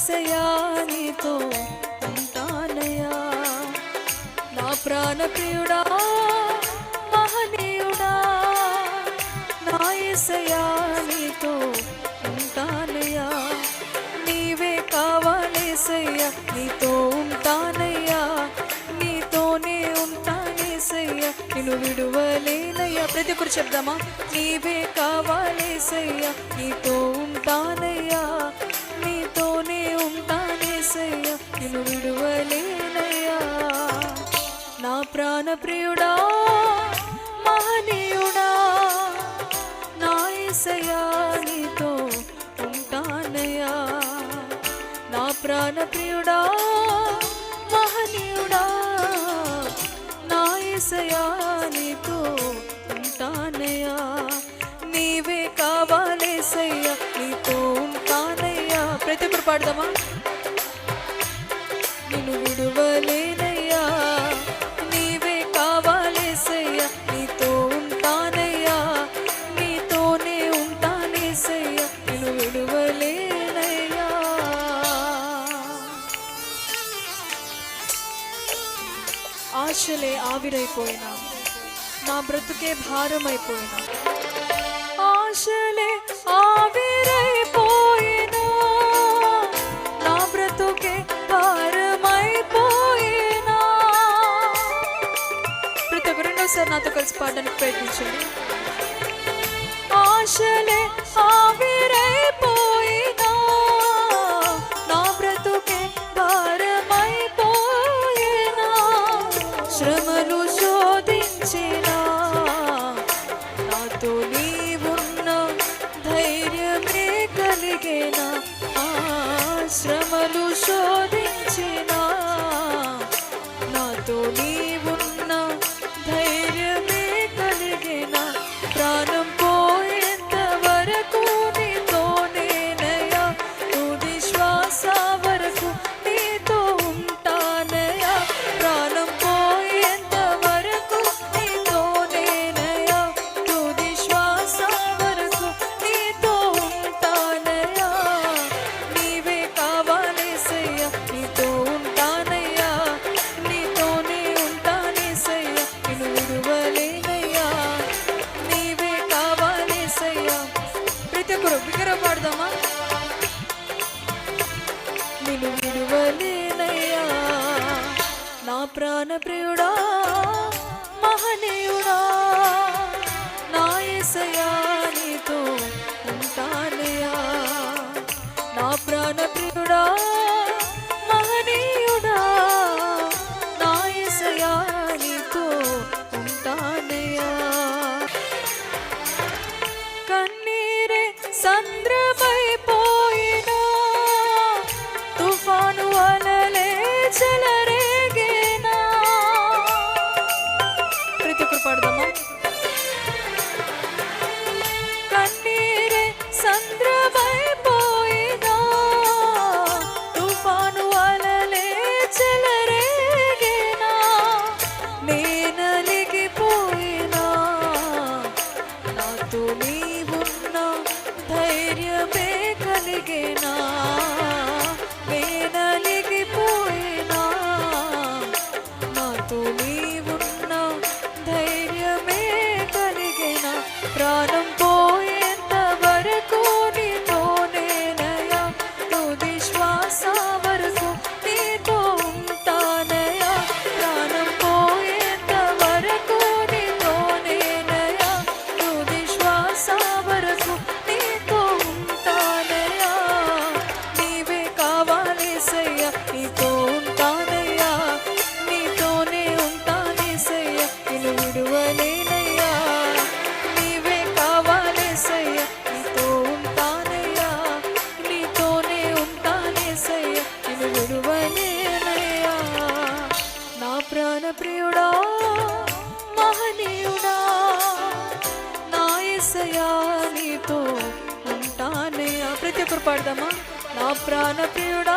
ఏసయ్యా నీతో ఉంటానయ్యా. నా ప్రాణ ప్రియుడా మహనీయుడా నా ఏసయ్యా నీతో ఉంటానయ్యా. నీవే కావాలేసయ్యా నీతో ఉంటానయ్యా. నీతోనే ఉంటానేసయ్యా నేను విడువలేనయ్యా. ప్రతి ఒక్కరు చెప్దామా? నీవే కావాలేసయ్యా నీతో ఉంటానయ్యా. నీతోనే ఉంటానేసయ్యా నిన్ను విడువలేనయ్యా. నా ప్రాణ ప్రియుడా మహనీయుడా. నా యేసయ్యా నీతో ఉంటానయ్యా. నా ప్రాణ ప్రియుడా మహనీయుడా. నా యేసయ్యా నీతో ఉంటానయ్యా. నీవే కావాలేసయ్యా నీతో పాడదామా? నిన్ను విడువలేనయ్యా నీవే కావాలేసయ్యా నీతో ఉంటానయ్యా నీతోనే ఉంటానేసయ్యా నిన్ను విడువలేనయ్యా. ఆశలే ఆవిరైపోయినా నా బ్రతుకే భారమైపోయినా కలిసి పాడడానికి ప్రయత్నించండి ఆశలే ఆవిరైపోయినా నా బ్రతుకే భారమైపోయినా శ్రమలు శోధించినా నాతో నీవున్న ధైర్యమే కలిగేనా ఆ శ్రమలు శోధించినా నిన్ను విడువలేనయ్యా నా ప్రాణ ప్రియుడా మహనీయుడా నా యేసయ్యా నీతో ఉంటానయ్యా. నా ప్రాణ ప్రియుడా మహనీయుడా నా యేసయ్యా నీతో ఉంటానయ్యా. కన్నీరే సంద్రమైపోయినా నీతో ఉంటానయ్యా. నీతోనే ఉంటానేసయ్యా నిన్ను విడువలేనయ్యా. నీవే కావాలేసయ్యా నీతో ఉంటానయ్యా. నీతోనే ఉంటానేసయ్యా నిన్ను విడువలేనయ్యా. నా ప్రాణ ప్రియుడా మహనీయుడా నా యేసయ్యా నీతో ఉంటానయ్యా. ప్రతి ఒక్కరు పాడదామా? నా ప్రాణ ప్రియుడా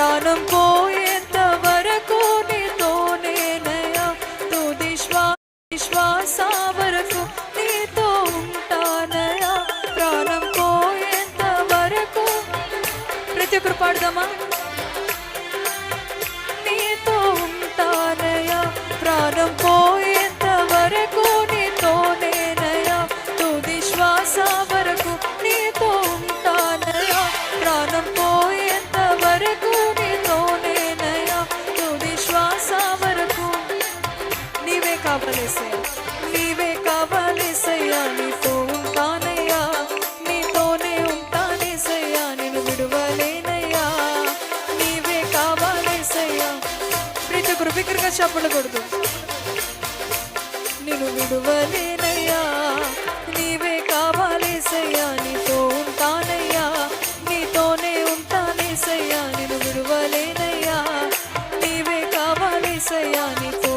ప్రాణం పోయేంత వరకు నీతోనేనయ్యా తుది శ్వా- శ్వాస వరకు నీతో ఉంటానయా ప్రాణం పోయేంత వరకు ప్రతి ఒక్కరు పాడదామా? ఒక్కరు బిగ్గరగా చెప్పకూడదు నేను విడువలేనయ్యా నీవే కావాలేసయ్యా నీతో ఉంటానయ్యా నీతోనే ఉంటానేసయ్యా నేను విడువలేనయ్యా నీవే కావాలేసయ్యా నీతో